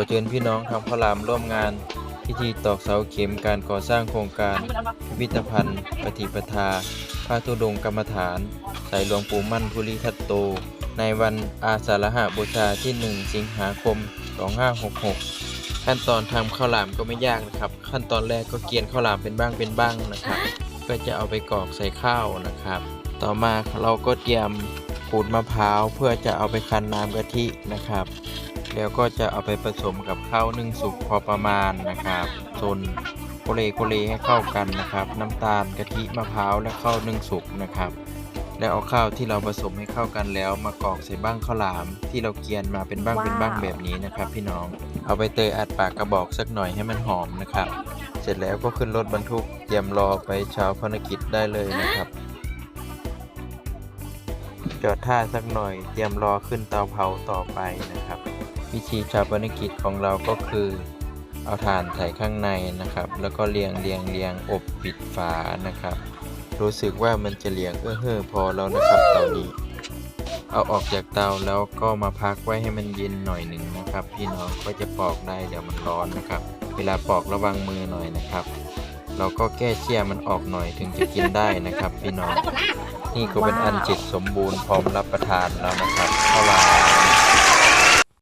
อเชิญพี่น้องทำข้าวหลามร่วมงาน พิธีตอกเสาเข็มการก่อสร้างโครงการ พิพิธภัณฑ์ ปฏิปทาพระธุดงกรรมฐาน สายหลวงปู่มั่นภูริทัตโต ในวันอาสาฬหบูชาที่ 1 สิงหาคม 2566 ขั้นตอนทำข้าวหลามก็ไม่ยากนะครับ ขั้นตอนแรกก็เกรียนข้าวหลามเป็นบ้างเป็นบ้างนะครับ ก็จะเอาไปกรอกใส่ข้าวนะครับ ต่อมาเราก็เตรียมขูดมะพร้าวเพื่อจะเอาไปคั้นน้ำกะทินะครับ แล้วก็จะเอาไปผสมกับข้าวนึ่งสุกพอประมาณนะครับจนโคเลโคเลให้เข้ากันนะครับ น้ำตาลกะทิมะพร้าวและข้าวนึ่งสุกนะครับ แล้วเอาข้าวที่เราผสมให้เข้ากันแล้วมากรอกใส่บ้างข้าวหลาม ที่เราเกรียนมาเป็นบ้างเป็นบ้างแบบนี้นะครับ พี่น้องเอาไปเตยอัดปากกระบอกสักหน่อยให้มันหอมนะครับ เสร็จแล้วก็ขึ้นรถบรรทุกเตรียมรอไปเช้าภารกิจได้เลยนะครับจอดท่าสักหน่อยเตรียมรอขึ้นเตาเผาต่อไปนะครับ วิธีชาปนกิจของเราก็คือเอาถ่านใส่ข้างในนะครับ แล้วก็เรียงเรียงเรียงอบปิดฝานะครับ รู้สึกว่ามันจะเรียงเอื้อเฮ้อพอแล้วนะครับเตานี้ เอาออกจากเตาแล้วก็มาพักไว้ให้มันเย็นหน่อยหนึ่งนะครับ พี่น้องก็จะปอกได้เดี๋ยวมันร้อนนะครับ เวลาปอกระวังมือหน่อยนะครับ เราก็แก้เชี่ยมันออกหน่อยถึงจะกินได้นะครับ พี่น้องนี่ก็เป็นอันเสร็จสมบูรณ์พร้อมรับประทานแล้วนะครับข้าวหลาม